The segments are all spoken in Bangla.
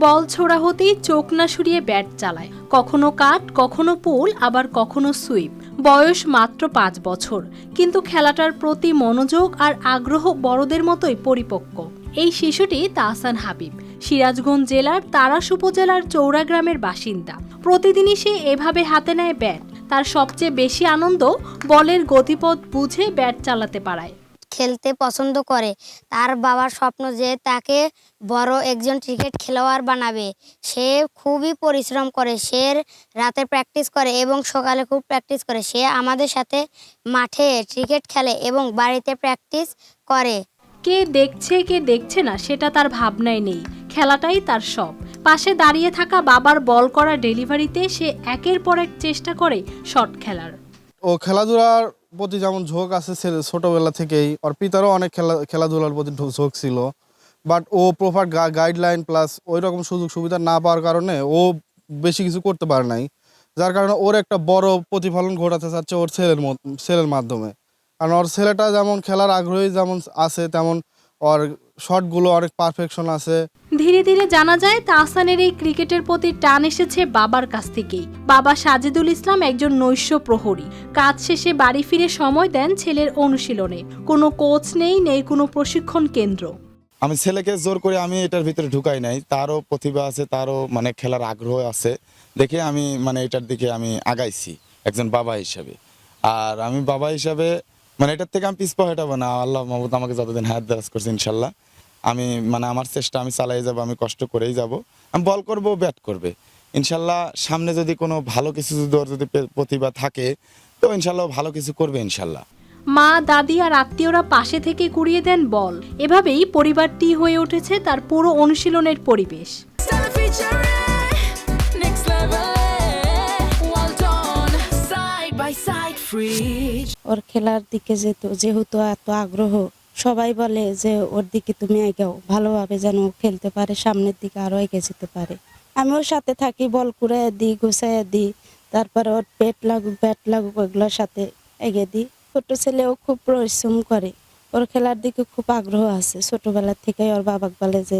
বল ছোড়া হতেই চোখ না সরিয়ে ব্যাট চালায়। কখনো কাট, কখনো পুল, আবার কখনো সুইপ। বয়স মাত্র পাঁচ বছর। কিন্তু খেলাটার প্রতি মনোযোগ আর আগ্রহ বড়দের মতোই পরিপক্ক। এই শিশুটি তাহসান হাবিব। সিরাজগঞ্জ জেলার তারাস উপজেলার চৌরা গ্রামের বাসিন্দা। প্রতিদিনই সে এভাবে হাতে নেয় ব্যাট। তার সবচেয়ে বেশি আনন্দ বলের গতিপথ বুঝে ব্যাট চালাতে পারায়। খেলতে পছন্দ করে। তার বাবার স্বপ্ন যে তাকে বড় একজন ক্রিকেট খেলোয়াড় বানাবে সে খুবই পরিশ্রম করে সে রাতে প্র্যাকটিস করে এবং সকালে খুব প্র্যাকটিস করে। সে আমাদের সাথে মাঠে ক্রিকেট খেলে এবং বাড়িতে প্র্যাকটিস করে। কে দেখছে কে দেখছে না সেটা তার ভাবনায় নেই। খেলাটাই তার সব পাশে দাঁড়িয়ে থাকা বাবার বল করা ডেলিভারিতে সে একের পর এক চেষ্টা করে শট খেলার। ও খেলাধুলার প্রতি যেমন ঝোঁক আছে ছোটবেলা থেকেই, ওর পিতারও অনেক খেলা খেলাধুলার প্রতি ঝোঁক ছিল। বাট ও প্রপার গাইডলাইন প্লাস ওই রকম সুযোগ সুবিধা না পাওয়ার কারণে ও বেশি কিছু করতে পারে নাই। যার কারণে ওর একটা বড় প্রতিফলন ঘটাতে চাচ্ছে ওর ছেলের ছেলের মাধ্যমে। কারণ ওর ছেলেটা যেমন খেলার আগ্রহী যেমন আছে, তেমন ওর শটগুলো অনেক পারফেকশন আছে। ধীরে ধীরে জানা যায়, তাহসানের এই ক্রিকেটের প্রতি টান এসেছে বাবার কাছ থেকেই। বাবা সাজিদুল ইসলাম একজন নৈশ প্রহরী। কাজ শেষে বাড়ি ফিরে সময় দেন ছেলের অনুশীলনে। কোনো কোচ নেই নেই কোনো প্রশিক্ষণ কেন্দ্র। আমি ছেলেকে জোর করে আমি এটার ভিতরে ঢুকাই নাই। তারও প্রতিভা আছে, তারও মানে খেলার আগ্রহ আছে। দেখে আমি মানে এটার দিকে আমি আগাইছি, একজন বাবা হিসাবে। আর আমি বাবা হিসাবে মানে এটার থেকে আমি পিছপা হটাবো না। আল্লাহ মাহবুদ আমাকে যতদিন হায়াত দারাজ করছে ইনশাল্লাহ। আমি মানে আমার চেষ্টা আমি চালাই যাব আমি কষ্ট করেই যাব। আমি বল করব ব্যাট করবে। ইনশাল্লাহ সামনে যদি কোনো ভালো কিছু যদি যদি প্রতিভা থাকে তো ইনশাল্লাহ ভালো কিছু করবে ইনশাল্লাহ। মা দাদি আর আত্মীয়রা পাশে থেকে কুড়িয়ে দেন বল। এভাবেই পরিবারটি হয়ে উঠেছে তার পুরো অনুশীলনের পরিবেশ. ওর খেলার দিকে যেত যেহেতু এত আগ্রহ সবাই বলে যে, ওর দিকে তুমি এগাও ভালোভাবে যেন খেলতে পারে, সামনের দিকে আরও এগিয়ে যেতে পারে। আমি ওর সাথে থাকি, বল কুড়াই দিই, গুছাইয়া দিই। তারপরে ওর পেট লাগুক, ব্যাট লাগুক ওগুলোর সাথে এগিয়ে দিই। ছোট ছেলেও খুব পরিশ্রম করে। ওর খেলার দিকে খুব আগ্রহ আছে। ছোটবেলা থেকে ওর বাবাকে বলে যে,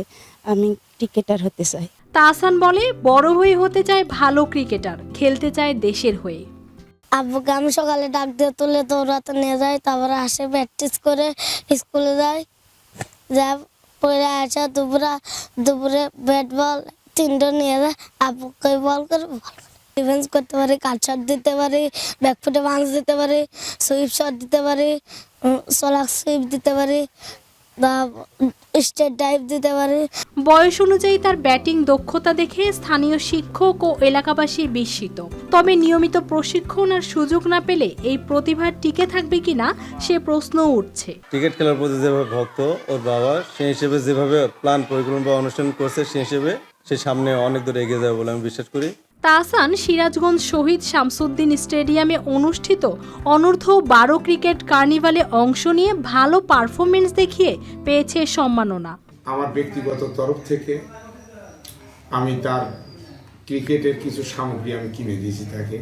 আমি ক্রিকেটার হতে চাই। তাহসান বলে, বড় হয়ে হতে চায় ভালো ক্রিকেটার, খেলতে চায় দেশের হয়ে। আব্বুকে আমি সকালে ডাক দিয়ে তুলে দৌড়াতে নিয়ে যাই, তারপরে আসে প্র্যাকটিস করে স্কুলে যাই। যা পরে আসা দুপুরা, দুপুরে ব্যাট বল তিনটে নিয়ে যায় আব্বুকে বল করে ডিফেন্স করতে পারি, কাট শট দিতে পারি ব্যাকফুটে বাউন্স দিতে পারি সুইপ শট দিতে পারি সোলাক সুইপ দিতে পারি। বা স্টেট ডাইভ দিতে পারি। বয়স অনুযায়ী তার ব্যাটিং দক্ষতা দেখে স্থানীয় শিক্ষক ও এলাকাবাসী বিস্মিত। তবে নিয়মিত প্রশিক্ষণ আর সুযোগ না পেলে এই প্রতিভা টিকে থাকবে কিনা সে প্রশ্ন উঠছে। ক্রিকেট খেলার প্রতি যেভাবে ভক্ত ওর বাবা সেই হিসেবে যেভাবে প্ল্যান পরিকল্পনা বা অনুষ্ঠান করছে সেই হিসেবে সে সামনে অনেক দূর এগিয়ে যাবে বলে আমি বিশ্বাস করি। তাহসান সিরাজগঞ্জ শহীদ শামসুদ্দিন স্টেডিয়ামে অনুষ্ঠিত অনূর্ধ্ব বারো ক্রিকেট কার্নিভালে অংশ নিয়ে ভালো পারফরমেন্স দেখিয়ে পেয়েছে সম্মাননা। আমার ব্যক্তিগত তরফ থেকে আমি তার ক্রিকেটের কিছু সামগ্রী আমি কিনে দিয়েছি তাকে।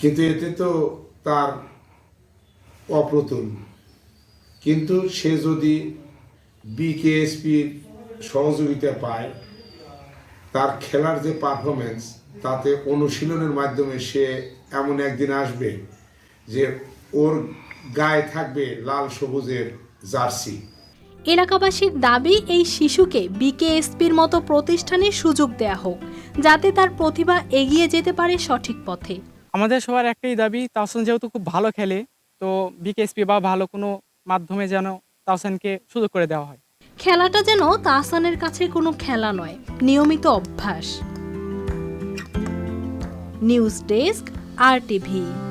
কিন্তু এতে তো তার অপ্রতুল। কিন্তু সে যদি বিকেএসপির সহযোগিতা পায় তার খেলার যে পারফরমেন্স তাতে অনুশীলনের মাধ্যমে সে এমন একদিন আসবে যে ওর গায়ে থাকবে লাল সবুজের জার্সি। এলাকাবাসীর দাবি এই শিশুকে বিকেএসপির মতো প্রতিষ্ঠানে সুযোগ দেয়া হোক যাতে তার প্রতিভা এগিয়ে যেতে পারে সঠিক পথে। আমাদের সবার একটাই দাবি তাহসান যেহেতু খুব ভালো খেলে তো বিকেএসপি বা ভালো কোনো মাধ্যমে যেন তাহসানকে সুযোগ করে দেওয়া হয়। খেলাটা যেন তাহসানের কাছে কোনো খেলা নয় নিয়মিত অভ্যাস। News desk R TV.